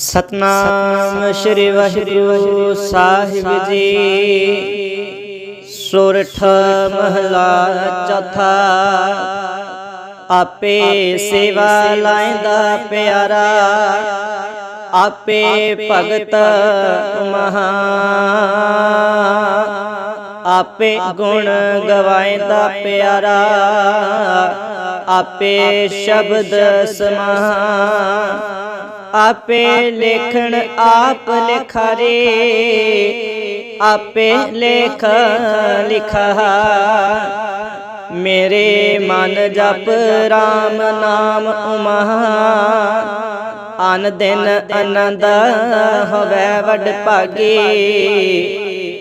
ਸਤਨਾਮ ਸ੍ਰੀ ਵਾਹਿਗੁਰੂ ਸਾਹਿਬ ਜੀ। ਸੁਰਠ ਮਹਲਾ ਚੌਥਾ। ਆਪੇ ਸੇਵਾ ਲਾਇਂਦਾ ਪਿਆਰਾ। ਆਪੇ ਭਗਤ ਮਹਾ। ਆਪੇ ਗੁਣ ਗਵਾਇਂਦਾ ਪਿਆਰਾ। ਆਪੇ ਸ਼ਬਦ ਸਮਾ ਆਪੇ ਲੇਖਣ ਆਪ ਲਿਖਾਰੇ, ਆਪੇ ਲੇਖ ਲਿਖਾ। ਮੇਰੇ ਮਨ ਜਪ RAM ਨਾਮ ਉਮਾ ਅਨ ਦਿਨ ਆਨੰਦ ਹੋਵੇ ਵਡ ਭਾਗੀ।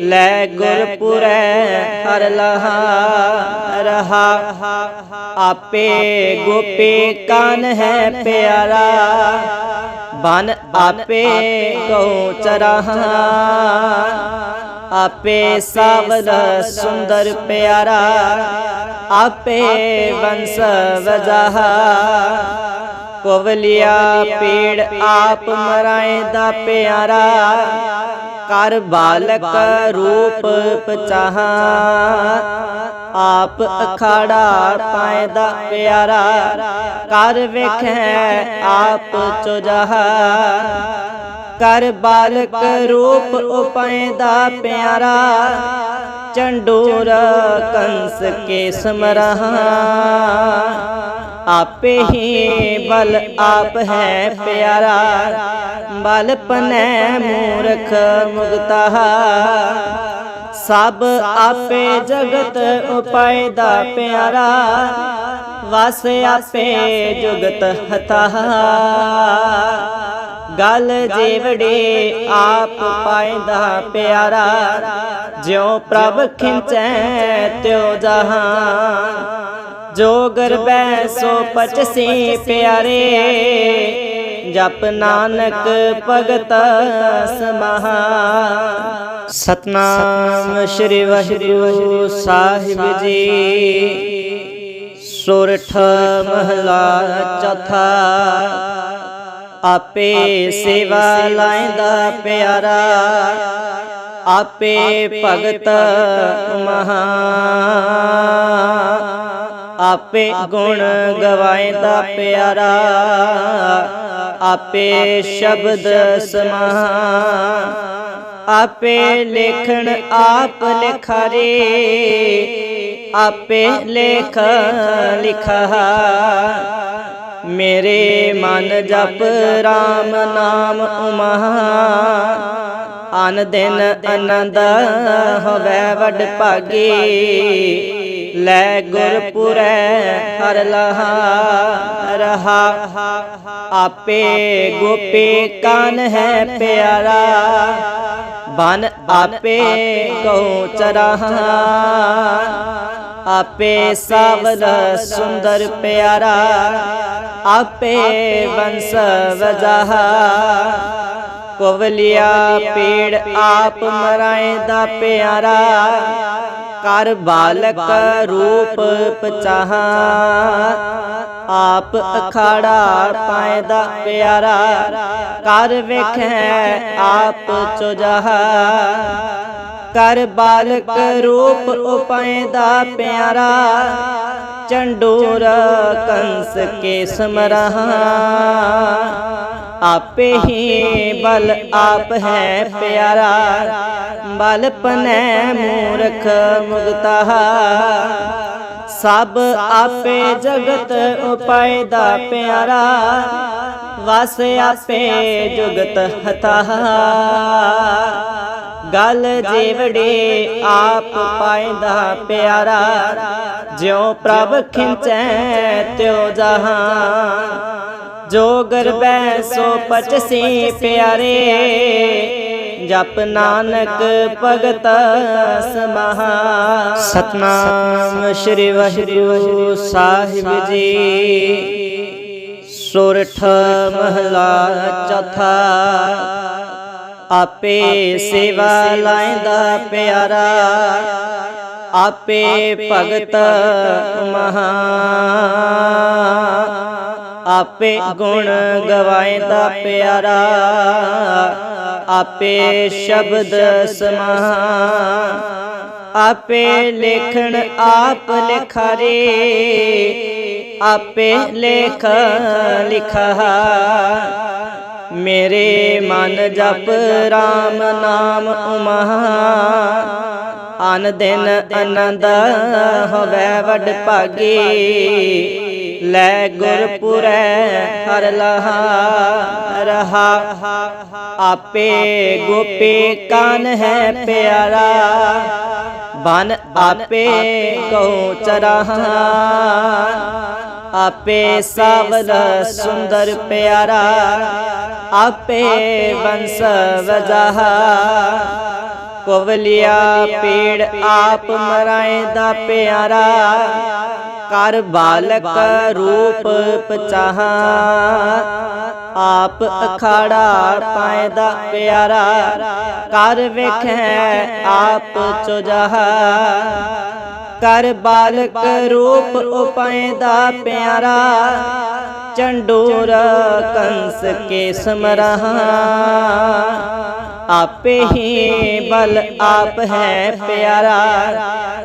ਲੈ ਗੁਰਪੁਰੈ ਹਰ ਲਹਾ ਰਹਾ। ਆਪੇ ਗੋਪੀ ਕਾਨ ਹੈ ਪਿਆਰਾ। ਬਨ ਆਪੇ ਕਉ ਚਰਹਾ। ਆਪੇ ਸਾਵਲ ਸੁੰਦਰ ਪਿਆਰਾ। ਆਪੇ ਵੰਸ ਵਜਹਾ। ਕੋਵਲਿਆ ਪੀੜ ਆਪ ਮਰਾਏ ਦਾ ਪਿਆਰਾ। ਕਰ ਬਾਲਕ ਰੂਪ ਪਚਾਹਾ। ਆਪ ਅਖਾੜਾ ਪਾਏ ਦਾ ਪਿਆਰਾ। ਕਰ ਵੇਖੈ ਆਪ ਚੁਜਹਾ। ਕਰ ਬਾਲਕ ਰੂਪ ਉਪੈਦਾ ਪਿਆਰਾ, ਚੰਡੂਰ ਕੰਸ ਕੇ ਸਮਰਹਾ। ਆਪੇ ਹੀ ਬਲ ਆਪ ਹੈ ਪਿਆਰਾ, ਬਲ ਪਨੈ ਮੂਰਖ ਮੁਗਤਾ। ਸਭ ਆਪੇ ਜਗਤ ਉਪਾਇਦਾ ਪਿਆਰਾ, ਵਸ ਆਪੇ ਜੁਗਤ ਹਤਾ। ਗਲ ਜੀਵੜੇ ਆਪ ਪਾਇਦਾ ਪਿਆਰਾ ਜਿਉ ਪ੍ਰਭ ਖਿੰਚੈ ਤਿਉ ਜਹਾਂ। ਜੋ ਗਰਬੈ ਸੋ ਪਚਸੀ ਪਿਆਰੇ ਜਪ ਨਾਨਕ ਭਗਤ ਸਮਹਾ। ਸਤਨਾਮ ਸ੍ਰੀ ਵਾਹਿਗੁਰੂ ਸਾਹਿਬ ਜੀ। ਸੁਰਠ ਮਹਲਾ ਚੌਥਾ। ਆਪੇ ਸੇਵਾ ਲਾਇਂਦਾ ਪਿਆਰਾ। ਆਪੇ ਭਗਤ ਮਹਾ। ਆਪੇ ਗੁਣ ਗਵਾਇਂਦਾ ਪਿਆਰਾ। ਆਪੇ ਸ਼ਬਦ ਸਮਾ। ਆਪੇ ਲੇਖਣ ਆਪ ਲਿਖਾਰੇ। ਆਪੇ ਲੇਖ। ਲਿਖਾ। ਮੇਰੇ ਮਨ ਜਪ RAM ਨਾਮ ਉਮਾ ਅਨ ਦਿਨ ਆਨੰਦ ਹੋਵੇ ਵਡ ਭਾਗੀ। ਲੈ ਗੁਰਪੁਰੈ, ਹਰ ਲਹਾ ਰਹਾ। ਆਪੇ ਗੋਪੇ ਕਾਨ ਹੈ ਪਿਆਰਾ। ਬਨ ਆਪੇ ਕਉ ਚਰਹਾ। ਆਪੇ ਸਾਵਲ ਸੁੰਦਰ ਪਿਆਰਾ। ਆਪੇ ਵੰਸ ਵਜਹਾ। ਕੋਵਲਿਆ ਪੇੜ ਆਪ ਮਰਾਏ ਦਾ ਪਿਆਰਾ। ਕਰ ਬਾਲਕ ਰੂਪ ਪਚਾਹਾ। ਆਪ ਅਖਾੜਾ ਪਾਏ ਦਾ ਪਿਆਰਾ। ਕਰ ਵੇਖੈ ਆਪ ਚੁਜਹਾ। ਕਰ ਬਾਲਕ ਰੂਪ ਉਪਾਏ ਦਾ ਪਿਆਰਾ। ਚੰਡੂਰ ਕੰਸ ਕੇ ਸਮਰਹਾ। ਆਪੇ ਹੀ ਬਲ ਆਪ ਹੈ ਪਿਆਰਾ। ਬਲ ਪਨੈ ਮੂਰਖ ਮੁਗਤਾ। ਸਭ ਆਪੇ ਜਗਤ ਉਪਾਇਦਾ ਪਿਆਰਾ। ਵਸ ਆਪੇ ਜੁਗਤ ਹਤਾ। ਗਲ ਜੀਵੜੇ ਆਪ ਪਾਇਦਾ ਪਿਆਰਾ। ਜਿਉ ਪ੍ਰਭ ਖਿੰਚੈ ਤਿਉ ਜਹਾਂ। ਜੋ ਗਰਬੈ ਸੋ ਪਚਸੀ ਪਿਆਰੇ। ਜਪ ਨਾਨਕ ਭਗਤ ਸਮਹਾ। ਸਤਨਾਮ ਸ੍ਰੀ ਵਾਹਿਗੁਰੂ ਸਾਹਿਬ ਜੀ। ਸੁਰਠ ਮਹਲਾ ਚੌਥਾ। ਆਪੇ ਸੇਵਾ ਲਾਇਂਦਾ ਪਿਆਰਾ। ਆਪੇ ਭਗਤ ਮਹਾ। ਆਪੇ ਗੁਣ ਗਵਾਇਂਦਾ ਪਿਆਰਾ, ਆਪੇ ਸ਼ਬਦ ਸਮਾ, ਆਪੇ ਲੇਖਣ ਆਪ ਲਿਖਾਰੇ, ਆਪੇ ਲੇਖ ਲਿਖਾ ਮੇਰੇ ਮਨ ਜਪ RAM ਨਾਮ ਉਮਾ ਅਨ ਦਿਨ ਆਨੰਦ ਹੋਵੇ ਵਡ ਭਾਗੀ। ਲੈ ਗੁਰਪੁਰੈ ਹਰ ਲਹਾ ਰਹਾ ਆਪੇ ਗੋਪੀ ਕਾਨ ਹੈ ਪਿਆਰਾ। ਬਨ ਆਪੇ ਕਉ ਚਰਾਹਾ ਆਪੇ ਸਾਵਲ ਸੁੰਦਰ ਪਿਆਰਾ। ਆਪੇ ਵੰਸ ਵਜਾਹਾ। ਕੋਵਲਿਆ ਪੀੜ ਆਪ ਮਰਾਏ ਦਾ ਪਿਆਰਾ। ਕਰ ਬਾਲਕ ਰੂਪ ਪਚਾਹਾ। ਆਪ ਅਖਾੜਾ ਪਾਏ ਦਾ ਪਿਆਰਾ, ਕਰ ਵੇਖੈ ਆਪ ਚੁਜਹਾ। ਕਰ ਬਾਲਕ ਰੂਪ ਉਪਾਏ ਦਾ ਪਿਆਰਾ, ਚੰਡੂਰ ਕੰਸ ਕੇ ਸਮਰਹਾ। ਆਪੇ ਹੀ ਬਲ ਆਪ ਹੈ ਪਿਆਰਾ।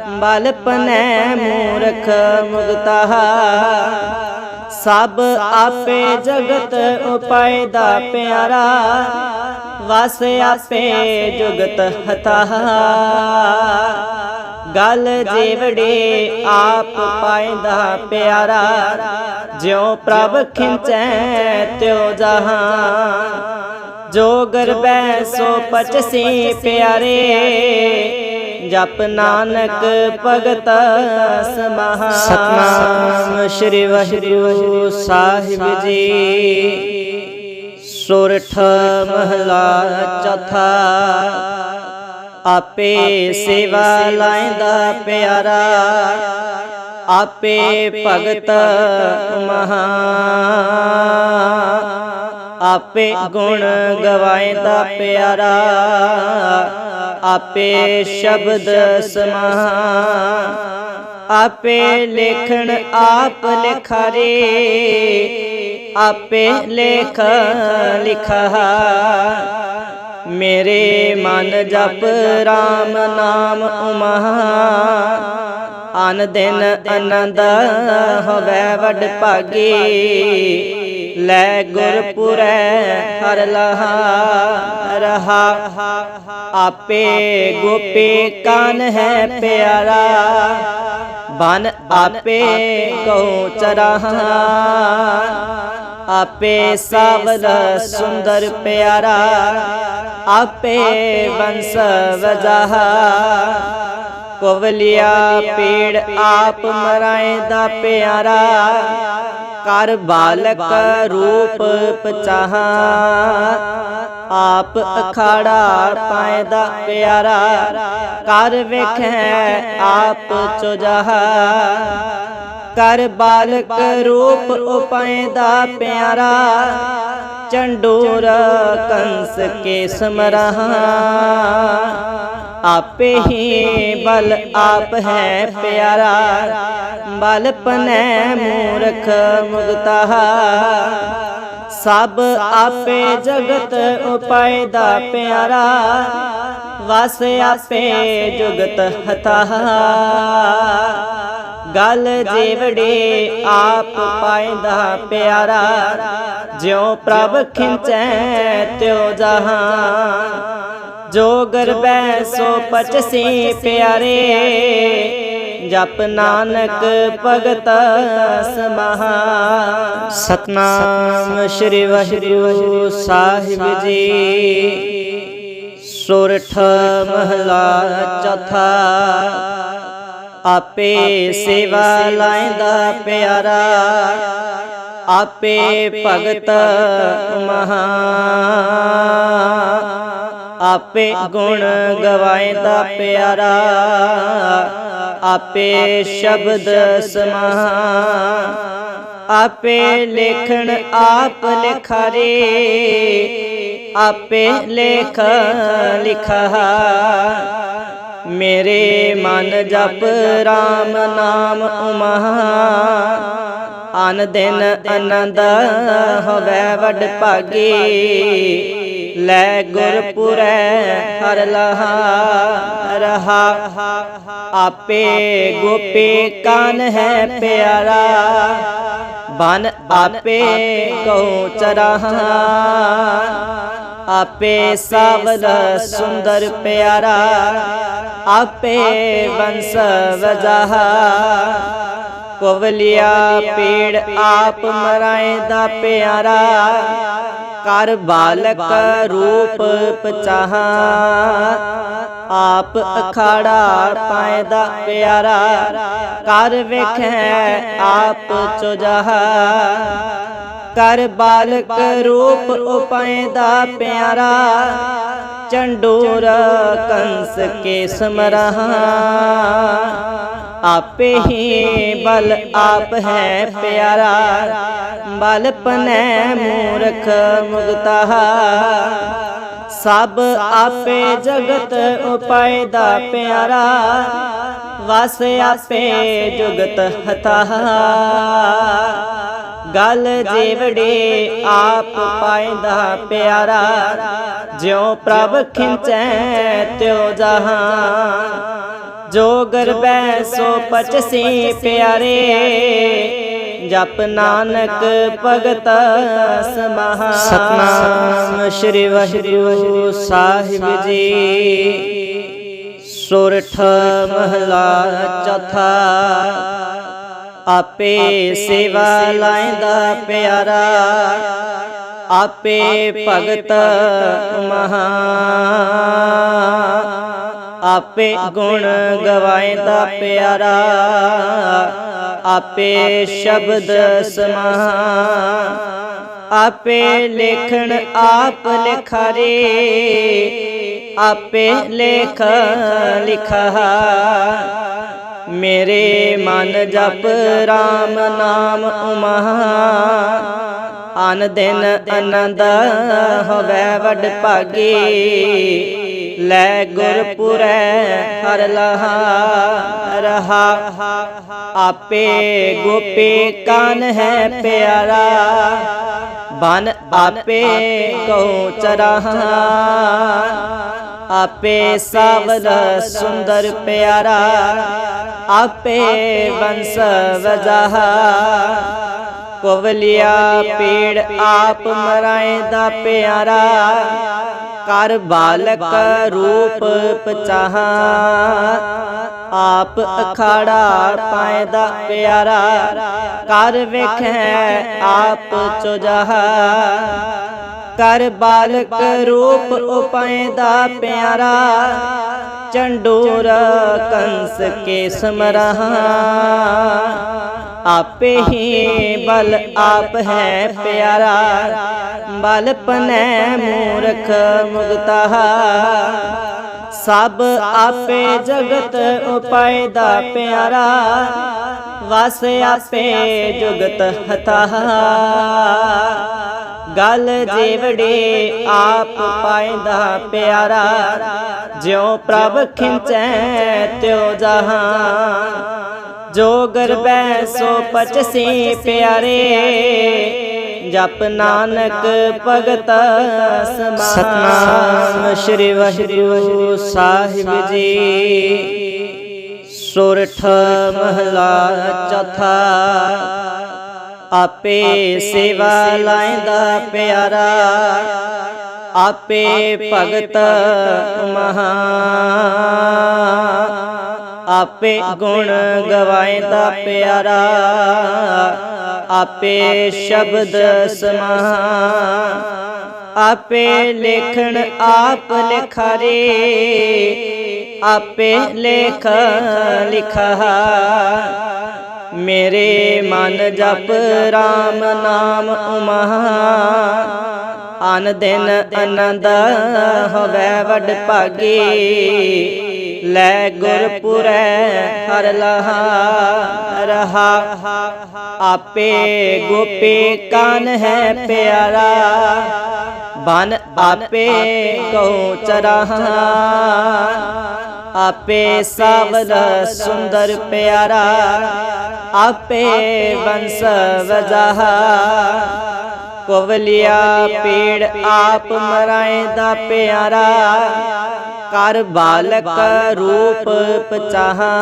ਬਲ ਪਨੈ ਮੂਰਖ ਮੁਗਤਾ। ਸਭ ਆਪੇ ਜਗਤ ਉਪਾਇਦਾ ਪਿਆਰਾ। ਵਸ ਆਪੇ ਜੁਗਤ ਹਤਾ। ਗਲ ਜੀਵੜੇ ਆਪ ਪਾਇਦਾ ਪਿਆਰਾ। ਜਿਉ ਪ੍ਰਭ ਖਿੰਚੈ ਤਿਉ ਜਹਾਂ। ਜੋ ਗਰਬੈ ਸੋ ਪਚਸੀ ਪਿਆਰੇ। ਜਪ ਨਾਨਕ ਭਗਤ ਸਮਹਾ। ਸਤਨਾਮ ਸ੍ਰੀ ਵਾਹਿਗੁਰੂ ਸਾਹਿਬ ਜੀ। ਸੁਰਠ ਮਹਲਾ ਚੌਥਾ। ਆਪੇ ਸੇਵਾ ਲਾਇਂਦਾ ਪਿਆਰਾ। ਆਪੇ ਭਗਤ ਮਹਾ। ਆਪੇ ਗੁਣ ਗਵਾਇਂਦਾ ਪਿਆਰਾ, ਆਪੇ ਸ਼ਬਦ ਸਮਾ, ਆਪੇ ਲੇਖਣ ਆਪ ਲਿਖਾਰੇ, ਆਪੇ ਲੇਖ ਲਿਖਾ ਮੇਰੇ ਮਨ ਜਪ RAM ਨਾਮ ਉਮਾ ਅਨ ਦਿਨ ਆਨੰਦ ਹੋਵੇ ਵਡ ਭਾਗੀ। ਲੈ ਗੁਰਪੁਰੈ ਹਰ ਲਹਾ ਰਹਾ ਆਪੇ ਗੋਪੇ ਕਾਨ ਹੈ ਪਿਆਰਾ। ਬਨ ਆਪੇ ਕਉ ਚਰਾਹਾ ਆਪੇ ਸਾਵਲ ਸੁੰਦਰ ਪਿਆਰਾ। ਆਪੇ ਵੰਸ ਵਜਾਹਾ। ਕੋਵਲਿਆ ਪੀੜ ਆਪ ਮਰਾਏ ਦਾ ਪਿਆਰਾ। ਕਰ ਬਾਲਕ ਰੂਪ ਪਚਾਹਾ। ਆਪ ਅਖਾੜਾ ਪਾਇਦਾ ਪਿਆਰਾ। ਕਰ ਵੇਖੈ ਆਪ ਚੁਜਹਾ ਕਰ ਬਾਲਕ ਰੂਪ ਉਪਾਇਦਾ ਪਿਆਰਾ। ਚੰਡੂਰ ਕੰਸ ਕੇ ਸਮਰਹਾ। ਆਪੇ ਹੀ ਬਲ ਆਪ ਹੈ ਪਿਆਰਾ। ਬਲ ਪਨੈ ਮੂਰਖ ਮੁਗਤਾ। ਸਭ ਆਪੇ ਜਗਤ ਉਪਾਇਦਾ ਪਿਆਰਾ। ਵਸ ਆਪੇ ਜੁਗਤ ਹਤਾ। ਗਲ ਜੀਵੜੇ ਆਪ ਪਾਇਦਾ ਪਿਆਰਾ। ਜਿਉ ਪ੍ਰਭ ਖਿੰਚੈ ਤਿਉ ਜਹਾਂ। ਜੋ ਗਰਬੈ ਸੋ ਪਚਸੀ ਪਿਆਰੇ। ਜਪ ਨਾਨਕ ਭਗਤ ਸਮਹਾ। ਸਤਨਾਮ ਸ੍ਰੀ ਵਾਹਿਗੁਰੂ ਸਾਹਿਬ ਜੀ। ਸੁਰਠ ਮਹਲਾ ਚੌਥਾ। ਆਪੇ ਸੇਵਾ ਲਾਇਂਦਾ ਪਿਆਰਾ। ਆਪੇ ਭਗਤ ਮਹਾ। ਆਪੇ ਗੁਣ ਗਵਾਇਂਦਾ ਪਿਆਰਾ, ਆਪੇ ਸ਼ਬਦ ਸਮਾ, ਆਪੇ ਲੇਖਣ ਆਪ ਲਿਖਾਰੇ, ਆਪੇ ਲੇਖ ਲਿਖਾ। ਮੇਰੇ ਮਨ ਜਪ RAM ਨਾਮ ਉਮਾ, ਅਨ ਦਿਨ ਆਨੰਦ ਹੋਵੇ ਵਡ ਭਾਗੀ। ਲੈ ਗੁਰਪੁਰੈ ਹਰ ਲਹਾ ਰਹਾ ਆਪੇ ਗੋਪੇ ਕਾਨ ਹੈ ਪਿਆਰਾ। ਬਨ ਆਪੇ ਕਉ ਚਰਾਹਾ। ਆਪੇ ਸਾਵਲ ਸੁੰਦਰ ਪਿਆਰਾ। ਆਪੇ ਵੰਸ ਵਜਾਹਾ। ਕੋਵਲਿਆ ਪੇੜ ਆਪ ਮਰਾਏ ਦਾ ਪਿਆਰਾ। ਕਰ ਬਾਲਕ ਰੂਪ ਪਚਾਹਾ। ਆਪ ਅਖਾੜਾ ਪਾਏ ਦਾ ਪਿਆਰਾ। ਕਰ ਵੇਖੈ ਆਪ ਚੁਜਹਾ ਕਰ ਬਾਲਕ ਰੂਪ ਉਪਾਇਦਾ ਪਿਆਰਾ, ਚੰਡੂਰ ਕੰਸ ਕੇ ਸਮਰਹਾ। ਆਪੇ ਹੀ ਬਲ ਆਪ ਹੈ ਪਿਆਰਾ, ਬਲ ਪਨੈ ਮੂਰਖ ਮੁਗਤਾ। ਸਭ ਆਪੇ ਜਗਤ ਉਪਾਇਦਾ ਪਿਆਰਾ, ਵਸ ਆਪੇ ਜੁਗਤ ਹਤਾ। ਗਲ ਜੀਵੜੇ ਆਪ ਪਾਇਦਾ ਪਿਆਰਾ। ਜਿਉ ਪ੍ਰਭ ਖਿੰਚੈ ਤਿਉ ਜਹਾਂ। ਜੋ ਗਰਬੈ ਸੋ ਪਚਸੀ ਪਿਆਰੇ। ਜਪ ਨਾਨਕ ਭਗਤ ਸਮਹਾ। ਸਤਨਾਮ ਸ੍ਰੀ ਵਾਹਿਗੁਰੂ ਸਾਹਿਬ ਜੀ। ਸੁਰਠ ਮਹਲਾ ਚੌਥਾ। ਆਪੇ ਸੇਵਾ ਲਾਇਂਦਾ ਪਿਆਰਾ। ਆਪੇ ਭਗਤ ਮਹਾ। ਆਪੇ ਗੁਣ ਗਵਾਇਂਦਾ ਪਿਆਰਾ। ਆਪੇ ਸ਼ਬਦ ਸਮਾ। ਆਪੇ ਲੇਖਣ ਆਪ ਲਿਖਾਰੇ। ਆਪੇ ਲੇਖ। ਲਿਖਾ। ਮੇਰੇ ਮਨ ਜਪ RAM ਨਾਮ ਉਮਾ ਅਨ ਦਿਨ ਆਨੰਦ ਹੋਵੇ ਵਡ ਭਾਗੀ। ਲੈ ਗੁਰਪੁਰੈ ਹਰ ਲਹਾ ਰਹਾ ਆਪੇ ਗੋਪੀ ਕਾਨ ਹੈ ਪਿਆਰਾ। ਬਨ ਆਪੇ ਕਉ ਚਰਾਹਾ। ਆਪੇ ਸਾਵਲ ਸੁੰਦਰ ਪਿਆਰਾ ਆਪੇ ਵੰਸ ਵਜਾਹਾ। ਕੋਵਲਿਆ ਪੀੜ ਆਪ ਮਰਾਏ ਦਾ ਪਿਆਰਾ। ਕਰ ਬਾਲਕ ਰੂਪ ਪਚਾਹਾ ਆਪ ਅਖਾੜਾ ਪਾਇਦਾ ਪਿਆਰਾ। ਕਰ ਵੇਖੈ ਆਪ ਚੁਜਹਾ। ਕਰ ਬਾਲਕ ਰੂਪ ਉਪਾਇਦਾ ਪਿਆਰਾ, ਚੰਡੂਰ ਕੰਸ ਕੇ ਸਮਰਹਾ। ਆਪੇ ਹੀ ਬਲ ਆਪ ਹੈ ਪਿਆਰਾ, ਬਲ ਪਨੈ ਮੂਰਖ ਮੁਗਤਾ। ਸਭ ਆਪੇ ਜਗਤ ਉਪਾਇਦਾ ਪਿਆਰਾ, ਵਸ ਆਪੇ ਜੁਗਤ ਹਤਾ। ਗਲ ਜੀਵੜੇ ਆਪ ਪਾਇਦਾ ਪਿਆਰਾ ਜਿਉ ਪ੍ਰਭ ਖਿੰਚੈ ਤਿਉ ਜਹਾਂ। ਜੋ ਗਰਬੈ ਸੋ ਪਚਸੀ ਪਿਆਰੇ। ਜਪ ਨਾਨਕ ਭਗਤ ਸਤਨਾਮ ਸ੍ਰੀ ਵਾਹਿਗੁਰੂ ਸਾਹਿਬ ਜੀ। ਸੁਰਠ ਮਹਲਾ ਚੌਥਾ। ਆਪੇ ਸੇਵਾ ਲਾਇਂਦਾ ਪਿਆਰਾ। ਆਪੇ ਭਗਤ ਮਹਾ। ਆਪੇ ਗੁਣ ਗਵਾਇਂਦਾ ਪਿਆਰਾ। ਆਪੇ ਸ਼ਬਦ ਸਮਾ ਆਪੇ ਲੇਖਣ ਆਪ ਲਿਖਾਰੇ। ਆਪੇ ਲੇਖ ਲਿਖਾ ਮੇਰੇ ਮਨ ਜਪ RAM ਨਾਮ ਉਮਾ ਅਨ ਦਿਨ ਆਨੰਦ ਹੋਵੇ ਵਡ ਭਾਗੀ। ਲੈ ਗੁਰਪੁਰੈ, ਹਰ ਲਹਾ ਰਹਾ। ਆਪੇ ਗੋਪੇ ਕਾਨ ਹੈ ਪਿਆਰਾ। ਬਨ ਆਪੇ ਕਉ ਚਰਾਹਾ। ਆਪੇ ਸਾਵਲ ਸੁੰਦਰ ਪਿਆਰਾ। ਆਪੇ ਵੰਸ ਵਜਾਹਾ। ਕੋਵਲਿਆ ਪੀੜ ਆਪ ਮਰਾਏ ਦਾ ਪਿਆਰਾ। ਕਰ ਬਾਲਕ ਰੂਪ ਪਚਾਹਾ।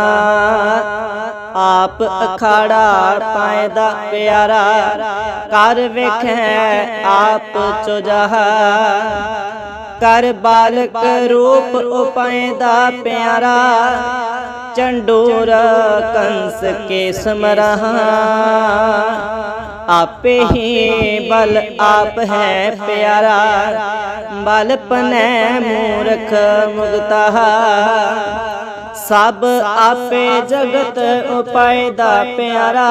ਆਪ ਅਖਾੜਾ ਪਾਇਦਾ ਪਿਆਰਾ। ਕਰ ਵੇਖੈ ਆਪ ਚੁਜਹਾ ਕਰ ਬਾਲਕ ਰੂਪ ਉਪਾਇਦਾ ਪਿਆਰਾ, ਚੰਡੂਰ ਕੰਸ ਕੇ ਸਮਰਹਾ। ਆਪੇ ਹੀ ਬਲ ਆਪ ਹੈ ਪਿਆਰਾ, ਬਲ ਪਨੈ ਮੂਰਖ ਮੁਗਤਾ। ਸਭ ਆਪੇ ਜਗਤ ਉਪਾਇਦਾ ਪਿਆਰਾ,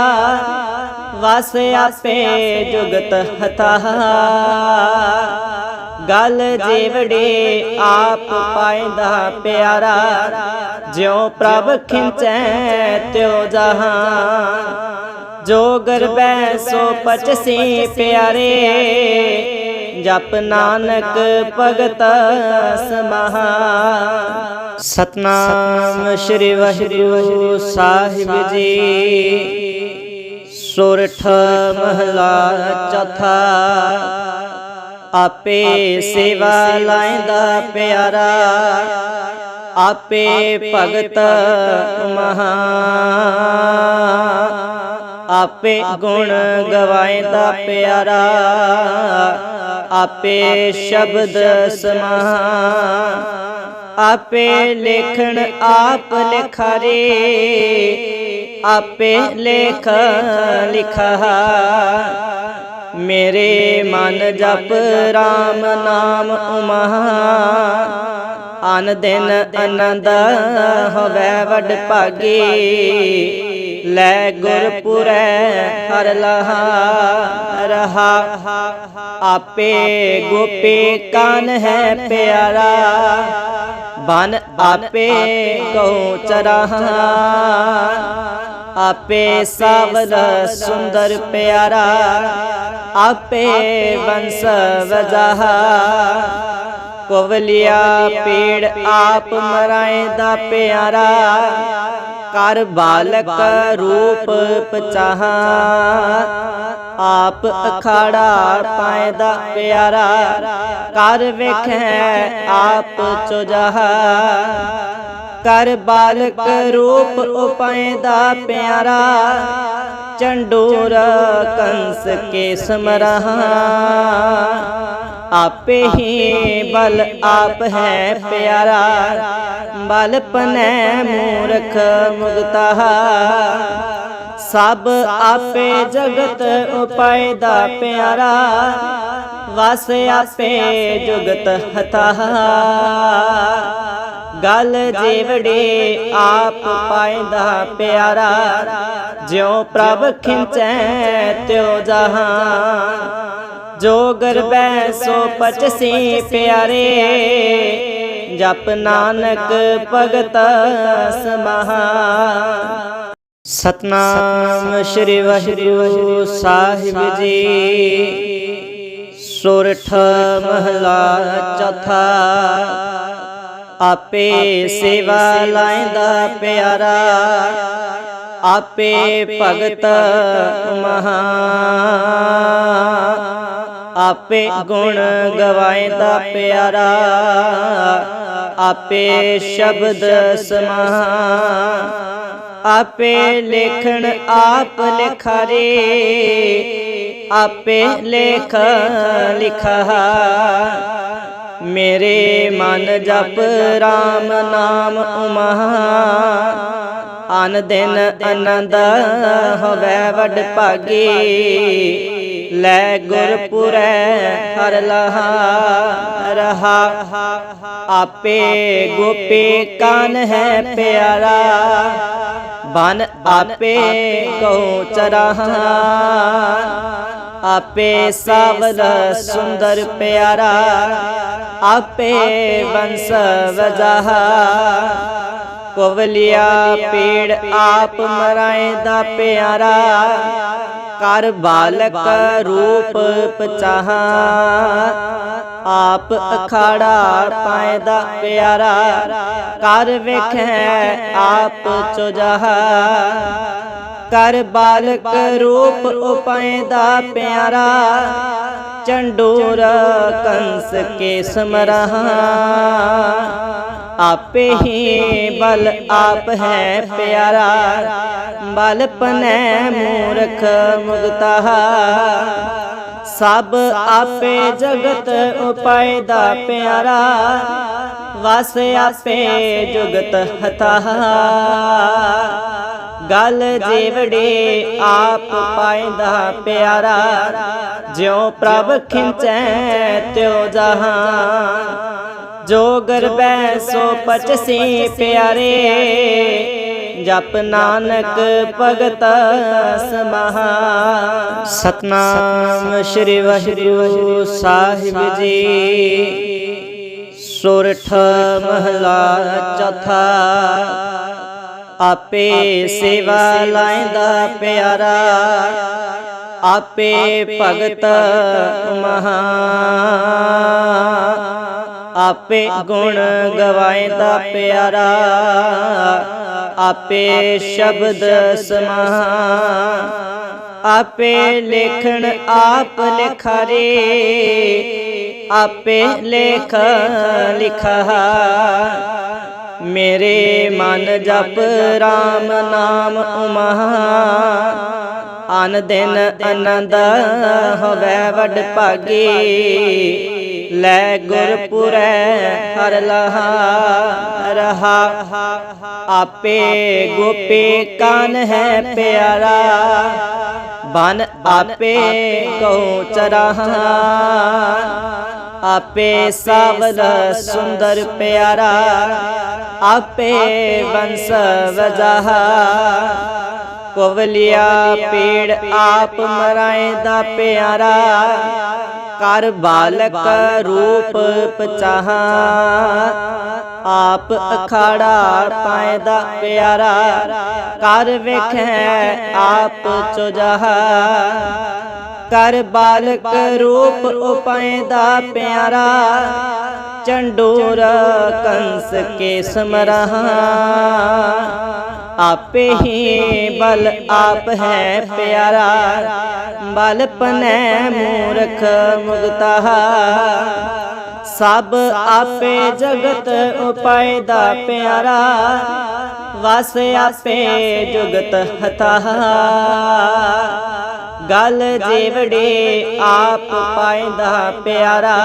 ਵਸ ਆਪੇ ਜੁਗਤ ਹਤਾ। ਗਲ ਜੀਵੜੇ ਆਪ ਪਾਇਦਾ ਪਿਆਰਾ ਜਿਉ ਪ੍ਰਭ ਖਿੰਚੈ ਤਿਉ ਜਹਾਂ। ਜੋ ਗਰਬੈ ਸੋ ਪਚਸੀ ਪਿਆਰੇ। ਜਪ ਨਾਨਕ ਭਗਤ ਸਮਹਾ। ਸਤਨਾਮ ਸ੍ਰੀ ਵਾਹਿਗੁਰੂ ਸਾਹਿਬ ਜੀ। ਸੋਰਠ ਮਹਲਾ ਚੌਥਾ। ਆਪੇ ਸੇਵਾ ਲਾਇਂਦਾ ਪਿਆਰਾ। ਆਪੇ ਭਗਤ ਮਹਾ ਆਪੇ ਗੁਣ ਗਵਾਇਂਦਾ ਪਿਆਰਾ। ਆਪੇ ਸ਼ਬਦ ਸਮਾ ਆਪੇ ਲੇਖਣ ਆਪ ਲਿਖਾਰੇ। ਆਪੇ ਲੇਖ ਲਿਖਾ ਮੇਰੇ ਮਨ ਜਪ RAM ਨਾਮ ਉਮਹਾ। ਅਨ ਦਿਨ ਆਨੰਦ ਹੋਵੇ ਵਡ ਭਾਗੀ। ਲੈ ਗੁਰਪੁਰੈ ਹਰ ਲਹਾ ਰਹਾ ਆਪੇ ਗੋਪੀ ਕਾਨ ਹੈ ਪਿਆਰਾ। ਬਨ ਆਪੇ ਕਉ ਚਰਹਾ ਆਪੇ ਸਾਵਲ ਸੁੰਦਰ ਪਿਆਰਾ ਆਪੇ ਵੰਸ ਵਜਾਹਾ ਕੋਵਲਿਆ ਪੇੜ ਆਪ ਮਰਾਏ ਦਾ ਪਿਆਰਾ। ਕਰ ਬਾਲਕ ਰੂਪ ਪਚਾਹਾ, ਆਪ ਅਖਾੜਾ ਪਾਏ ਦਾ ਪਿਆਰਾ। ਕਰ ਵੇਖੈ ਆਪ ਚੁਜਹਾ। ਕਰ ਬਾਲਕ ਰੂਪ ਉਪਾਇਦਾ ਪਿਆਰਾ, ਚੰਡੂਰ ਕੰਸ ਕੇ ਸਮਰਹਾ। ਆਪੇ ਹੀ ਬਲ ਆਪ ਹੈ ਪਿਆਰਾ, ਬਲ ਪਨੈ ਮੂਰਖ ਮੁਗਤਾ। ਸਭ ਆਪੇ ਜਗਤ ਉਪਾਇਦਾ ਪਿਆਰਾ, ਵਸ ਆਪੇ ਜੁਗਤ ਹਤਾ। ਗਲ ਜੀਵੜੇ ਆਪ ਪਾਇਦਾ ਪਿਆਰਾ ਜਿਉ ਪ੍ਰਭ ਖਿੰਚੈ ਤਿਉ ਜਹਾਂ। ਜੋ ਗਰਬੈ ਸੋ ਪਚਸੀ ਪਿਆਰੇ। ਜਪ ਨਾਨਕ ਭਗਤ ਸਮਹਾ। ਸਤਨਾਮ ਸ੍ਰੀ ਵਾਹਿਗੁਰੂ ਸਾਹਿਬ ਜੀ। ਸੋਰਠ ਮਹਲਾ ਚੌਥਾ। ਆਪੇ ਸੇਵਾ ਲਾਇਂਦਾ ਪਿਆਰਾ। ਆਪੇ ਭਗਤ ਮਹਾ। ਆਪੇ ਗੁਣ ਗਵਾਇਂਦਾ ਪਿਆਰਾ। ਆਪੇ ਸ਼ਬਦ ਸਮਾ। ਆਪੇ ਲੇਖਣ ਆਪ ਲਿਖਾਰੇ। ਆਪੇ ਲੇਖ ਲਿਖਾ ਮੇਰੇ ਮਨ ਜਪ RAM ਨਾਮ ਉਮਹਾ। ਅਨ ਦਿਨ ਆਨੰਦ ਹੋਵੇ ਵਡ ਭਾਗੀ। ਲੈ ਗੁਰਪੁਰੈ ਹਰ ਲਹਾ ਰਹਾ ਆਪੇ ਗੋਪੀ ਕਾਨ ਹੈ ਪਿਆਰਾ। ਬਨ ਆਪੇ ਕਉ ਚਰਹਾ। ਆਪੇ ਸਾਵਲ ਸੁੰਦਰ ਪਿਆਰਾ, ਆਪੇ ਵੰਸ ਵਜਾਹਾ। ਕੁਵਲਿਆ ਪੀੜ ਆਪ ਮਰਾਏ ਦਾ ਪਿਆਰਾ ਕਰ ਬਾਲਕ ਰੂਪ ਪਚਾਹਾ। ਆਪ ਅਖਾੜਾ ਪਾਏ ਦਾ ਪਿਆਰਾ ਕਰ ਵੇਖੈ ਆਪ ਚੁਜਹਾ ਕਰ ਬਾਲਕ ਰੂਪ ਉਪਾਇਦਾ ਪਿਆਰਾ, ਚੰਡੂਰ ਕੰਸ ਕੇ ਸਮਰਹਾ। ਆਪੇ ਹੀ ਬਲ ਆਪ ਹੈ ਪਿਆਰਾ, ਬਲ ਪਨੈ ਮੂਰਖ ਮੁਗਤਾ। ਸਭ ਆਪੇ ਜਗਤ ਉਪਾਇਦਾ ਪਿਆਰਾ, ਵਸ ਆਪੇ ਜੁਗਤ ਹਤਾ। ਗਲ ਜੀਵੜੇ ਆਪ ਪਾਇਦਾ ਪਿਆਰਾ ਜਿਉ ਪ੍ਰਭ ਖਿੰਚੈ ਤਿਉ ਜਹਾਂ। ਜੋ ਗਰਬੈ ਸੋ ਪਚਸੀ ਪਿਆਰੇ। ਜਪ ਨਾਨਕ ਭਗਤ ਸਮਹਾ। ਸਤਨਾਮ ਸ੍ਰੀ ਵਾਹਿਗੁਰੂ ਸਾਹਿਬ ਜੀ। ਸੁਰਠ ਮਹਲਾ ਚੌਥਾ। ਆਪੇ ਸੇਵਾ ਲਾਇਂਦਾ ਪਿਆਰਾ। ਆਪੇ ਭਗਤ ਮਹਾ ਆਪੇ ਗੁਣ ਗਵਾਇਂਦਾ ਪਿਆਰਾ। ਆਪੇ ਸ਼ਬਦ ਸਮਾ ਆਪੇ ਲੇਖਣ ਆਪ ਲਿਖਾਰੇ। ਆਪੇ ਲੇਖ ਲਿਖਾ ਮੇਰੇ ਮਨ ਜਪ RAM ਨਾਮ ਉਮਾ ਅਨ ਦਿਨ ਆਨੰਦ ਹੋਵੇ ਵਡ ਭਾਗੀ। ਲੈ ਗੁਰਪੁਰੈ ਹਰ ਲਹਾ ਰਹਾ ਆਪੇ ਗੋਪੀ ਕਾਨ ਹੈ ਪਿਆਰਾ। ਬਨ ਆਪੇ ਕਉ ਚਰਾਹਾ। ਆਪੇ ਸਾਵਲ ਸੁੰਦਰ ਪਿਆਰਾ ਆਪੇ ਵੰਸ ਵਜਾਹਾ। ਕੁਵਲਿਆ ਪੀੜ ਆਪ ਮਰਾਏ ਦਾ ਪਿਆਰਾ ਕਰ ਬਾਲਕ ਰੂਪ ਪਚਾਹਾ। ਆਪ ਅਖਾੜਾ ਪਾਇਦਾ ਪਿਆਰਾ ਕਰ ਵੇਖੈ ਆਪ ਚੁਜਹਾ ਕਰ ਬਾਲਕ ਰੂਪ ਉਪਾਇਦਾ ਪਿਆਰਾ, ਚੰਡੂਰ ਕੰਸ ਕੇ ਸਮਰਹਾ। ਆਪੇ ਹੀ ਬਲ ਆਪ ਹੈ ਪਿਆਰਾ, ਬਲ ਪਨੈ ਮੂਰਖ ਮੁਗਤਾ। ਸਭ ਆਪੇ ਜਗਤ ਉਪਾਇਦਾ ਪਿਆਰਾ, ਵਸ ਆਪੇ ਜੁਗਤ ਹਤਾ। ਗਲ ਜੀਵੜੇ ਆਪ ਪਾਇਦਾ ਪਿਆਰਾ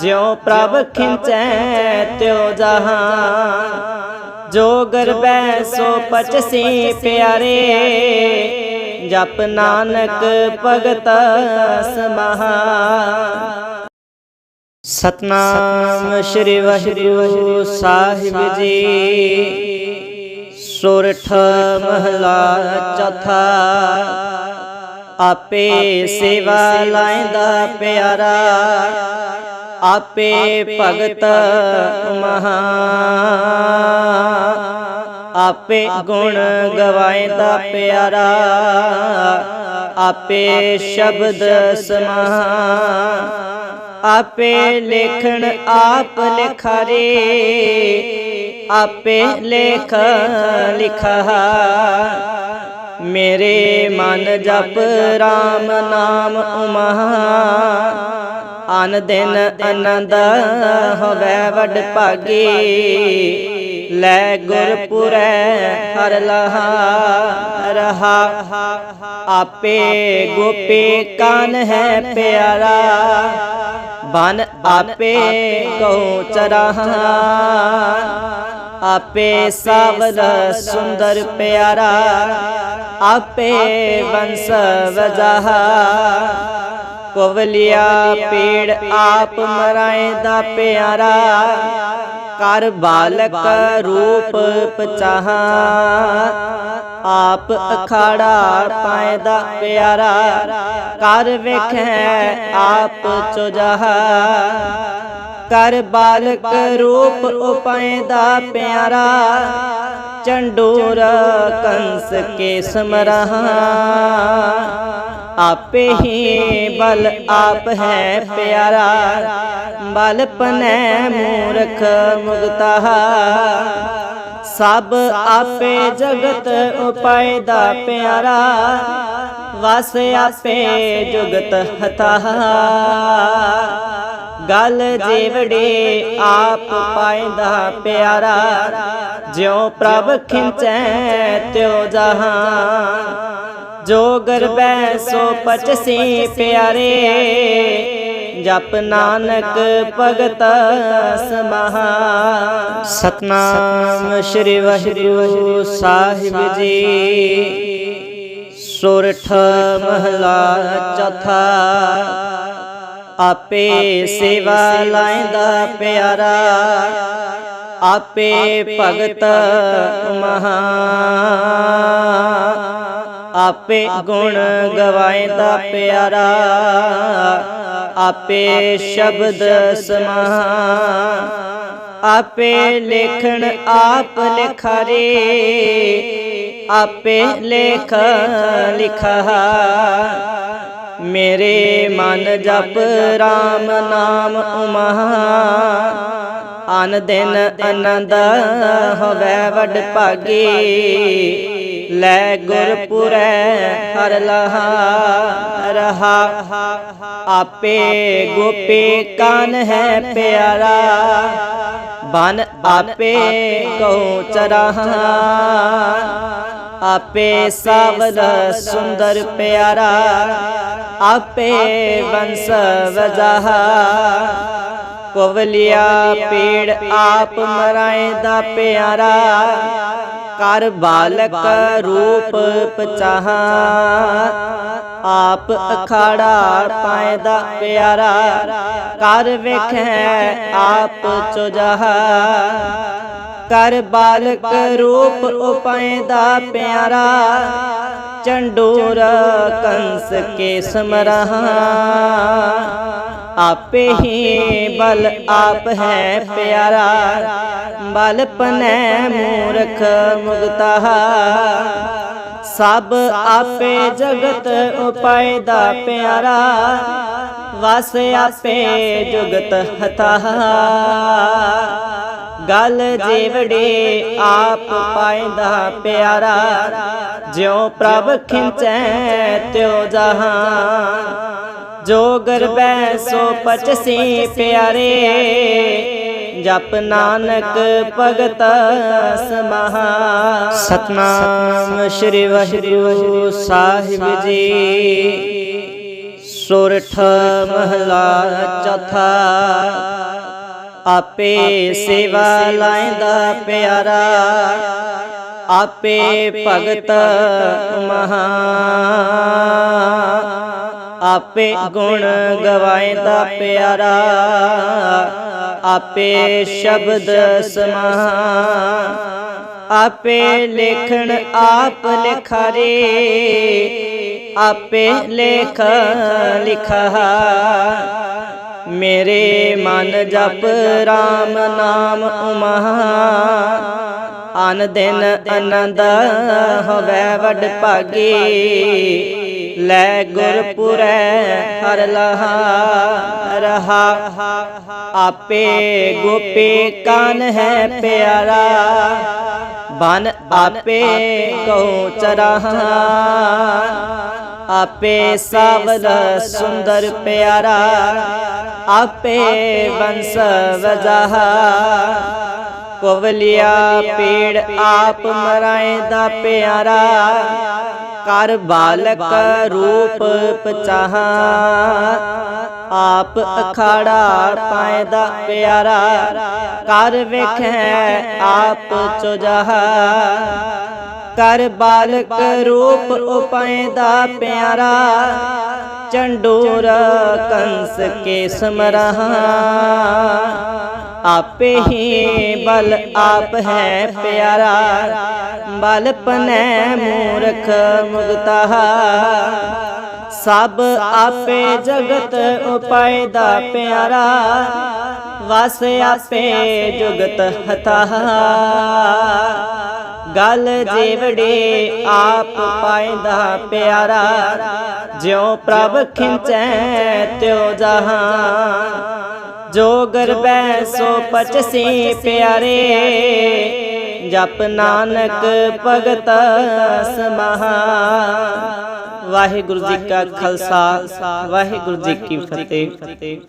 ਜਿਉ ਪ੍ਰਭ ਖਿੰਚੈ ਤਿਉ ਜਹਾਂ। ਜੋ ਗਰਬੈ ਸੋ ਪਚਸੀ ਪਿਆਰੇ। ਜਪ ਨਾਨਕ ਭਗਤ ਸਮਹਾ। ਸਤਨਾਮ ਸ੍ਰੀ ਵਾਹਿਗੁਰੂ ਸਾਹਿਬ ਜੀ। ਸੁਰਠ ਮਹਲਾ ਚੌਥਾ। ਆਪੇ ਸੇਵਾ ਲਾਇਂਦਾ ਪਿਆਰਾ। ਆਪੇ ਭਗਤ ਮਹਾ। ਆਪੇ ਗੁਣ ਗਵਾਇਂਦਾ ਪਿਆਰਾ। ਆਪੇ ਸ਼ਬਦ ਸਮਾ। ਆਪੇ ਲੇਖਣ ਆਪ ਲਿਖਾਰੇ। ਆਪੇ ਲੇਖ। ਲਿਖਾ। ਮੇਰੇ ਮਨ ਜਪ RAM ਨਾਮ ਉਮਾ ਅਨ ਦਿਨ ਆਨੰਦ ਹੋਵੇ ਵਡ ਭਾਗੀ। ਲੈ ਗੁਰਪੁਰੈ ਹਰ ਲਹਾ ਰਹਾ ਆਪੇ ਗੋਪੀ ਕਾਨ ਹੈ ਪਿਆਰਾ। ਬਨ ਆਪੇ ਕਉ ਚਰਾਹਾ। ਆਪੇ ਸਾਵਲ ਸੁੰਦਰ ਪਿਆਰਾ ਆਪੇ ਵੰਸ ਵਜਾਹਾ। ਕੁਵਲਿਆ ਪੀੜ ਆਪ ਮਰਾਏ ਦਾ ਪਿਆਰਾ। ਕਰ ਬਾਲਕ ਰੂਪ ਪਚਾਹਾ। ਆਪ ਅਖਾੜਾ ਪਾਇਦਾ ਪਿਆਰਾ। ਕਰ ਵੇਖੈ ਆਪ ਚੁਜਹਾ। ਕਰ ਬਾਲਕ ਰੂਪ ਉਪੈਦਾ ਪਿਆਰਾ। ਚੰਡੂਰ ਕੰਸ ਕੇ ਸਮਰਹਾ। ਆਪੇ ਹੀ ਬਲ ਆਪ ਹੈ ਪਿਆਰਾ। ਬਲ ਪਨੈ ਮੂਰਖ ਮੁਗਤਾ। ਸਭ ਆਪੇ ਜਗਤ ਉਪੈਦਾ ਪਿਆਰਾ। ਵਸ ਆਪੇ ਜੁਗਤ ਹਤਾ। ਗਲ ਜੀਵੜੇ ਆਪ ਪਾਇਦਾ ਪਿਆਰਾ ਜਿਉ ਪ੍ਰਭ ਖਿੰਚੈ ਤਿਉ ਜਹਾਂ। ਜੋ ਗਰਬੈ ਸੋ ਪਚਸੀ ਪਿਆਰੇ। ਜਪ ਨਾਨਕ ਭਗਤ ਸਮਹਾ। ਸਤਨਾਮ ਸ੍ਰੀ ਵਾਹਿਗੁਰੂ ਸਾਹਿਬ ਜੀ। ਸੁਰਠ ਮਹਲਾ ਚੌਥਾ। ਆਪੇ ਸੇਵਾ ਲਾਇਂਦਾ ਪਿਆਰਾ। ਆਪੇ ਭਗਤ ਮਹਾ ਆਪੇ ਗੁਣ ਗਵਾਇਂਦਾ ਪਿਆਰਾ। ਆਪੇ ਸ਼ਬਦ ਸਮਾ ਆਪੇ ਲੇਖਣ ਆਪ ਲਿਖਾਰੇ। ਆਪੇ ਲੇਖ ਲਿਖਾ ਮੇਰੇ ਮਨ ਜਪ RAM ਨਾਮ ਉਮਹਾ। ਅਨ ਦਿਨ ਆਨੰਦ ਹੋਵੇ ਵਡ ਭਾਗੀ। ਲੈ ਗੁਰਪੁਰੈ ਹਰ ਲਹਾ ਰਹਾ ਆਪੇ ਗੋਪੀ ਕਾਨ ਹੈ ਪਿਆਰਾ। ਬਨ ਆਪੇ ਕਉ ਚਰਹਾ। ਆਪੇ ਸਾਵਲ ਸੁੰਦਰ ਪਿਆਰਾ ਆਪੇ ਵੰਸ ਵਜਹਾ। ਕੋਵਲਿਆ ਪੀੜ ਆਪ ਮਰਾਏ ਦਾ ਪਿਆਰਾ। ਕਰ ਬਾਲਕ ਰੂਪ ਪਚਾਹਾ ਆਪ ਅਖਾੜਾ ਪਾਇਦਾ ਪਿਆਰਾ। ਕਰ ਵੇਖੈ ਆਪ ਚੁਜਹਾ। ਕਰ ਬਾਲਕ ਰੂਪ ਉਪੈਦਾ ਪਿਆਰਾ, ਚੰਡੂਰ ਕੰਸ ਕੇ ਸਮਰਹਾ। ਆਪੇ ਹੀ ਬਲ ਆਪ ਹੈ ਪਿਆਰਾ, ਬਲ ਪਨੈ ਮੂਰਖ ਮੁਗਤਾ। ਸਭ ਆਪੇ ਜਗਤ ਉਪੈਦਾ ਪਿਆਰਾ, ਵਸ ਆਪੇ ਜੁਗਤ ਹਤਾ। ਗਲ ਜੀਵੜੇ ਆਪ ਪਾਇਦਾ ਪਿਆਰਾ ਜਿਉ ਪ੍ਰਭ ਖਿੰਚੈ ਤਿਉ ਜਹਾਂ। ਜੋ ਗਰਬੈ ਸੋ ਪਚਸੀ ਪਿਆਰੇ। ਜਪ ਨਾਨਕ ਭਗਤ ਸਮਹਾ। ਸਤਨਾਮ ਸ੍ਰੀ ਵਾਹਿਗੁਰੂ ਸਾਹਿਬ ਜੀ। ਸੁਰਠ ਮਹਲਾ ਚੌਥਾ। ਆਪੇ ਸੇਵਾ ਲਾਇਂਦਾ ਪਿਆਰਾ। ਆਪੇ ਭਗਤ ਮਹਾ ਆਪੇ ਗੁਣ ਗਵਾਇਂਦਾ ਪਿਆਰਾ। ਆਪੇ ਸ਼ਬਦ ਸਮਾ ਆਪੇ ਲੇਖਣ ਆਪ ਲਿਖਾਰੇ। ਆਪੇ ਲੇਖ ਲਿਖਾ ਮੇਰੇ ਮਨ ਜਪ RAM ਨਾਮ ਉਮਹਾ। ਅਨ ਦਿਨ ਆਨੰਦ ਹੋਵੇ ਵਡ ਭਾਗੀ ਲੈ ਗੁਰਪੁਰੈ, ਹਰ ਲਹਾ ਰਹਾ ਆਪੇ ਗੋਪੀ ਕਾਨ ਹੈ ਪਿਆਰਾ। ਬਨ ਆਪੇ ਕਉ ਚਰਹਾ ਆਪੇ ਸਾਵਲ ਸੁੰਦਰ ਪਿਆਰਾ। ਆਪੇ ਵੰਸ ਵਜਹਾ ਕੋਵਲਿਆ ਪੇੜ ਆਪ ਮਰਾਏ ਦਾ ਪਿਆਰਾ। ਕਰ ਬਾਲਕ ਰੂਪ ਪਚਾਹਾ। ਆਪ ਅਖਾੜਾ ਪਾਏ ਦਾ ਪਿਆਰਾ। ਕਰ ਵੇਖੈ ਆਪ ਚੁਜਹਾ। ਕਰ ਬਾਲਕ ਰੂਪ ਉਪਾਏ ਦਾ ਪਿਆਰਾ। ਚੰਡੂਰ ਕੰਸ ਕੇ ਸਮਰਹਾ। ਆਪੇ ਹੀ ਬਲ ਆਪ ਹੈ ਪਿਆਰਾ। ਬਲ ਪਨੈ ਮੂਰਖ ਮੁਗਤਾ। ਸਭ ਆਪੇ ਜਗਤ ਉਪੈਦਾ ਪਿਆਰਾ। ਵਸ ਆਪੇ ਜੁਗਤ ਹਤਾ। ਗਲ ਜੀਵੜੇ ਆਪ ਪਾਇੰਦਾ ਪਿਆਰਾ। ਜਿਉ ਪ੍ਰਭ ਖਿੰਚੈ ਤਿਉ ਜਹਾਂ। ਜੋ ਗਰਬੈ ਸੋ ਪਚਸੀ ਪਿਆਰੇ, ਜਪ ਨਾਨਕ ਭਗਤ ਸਮਹਾ ਵਾਹਿਗੁਰੂ ਜੀ ਕਾ ਖਾਲਸਾ, ਵਾਹਿਗੁਰੂ ਜੀ ਕੀ ਫਤਿਹ।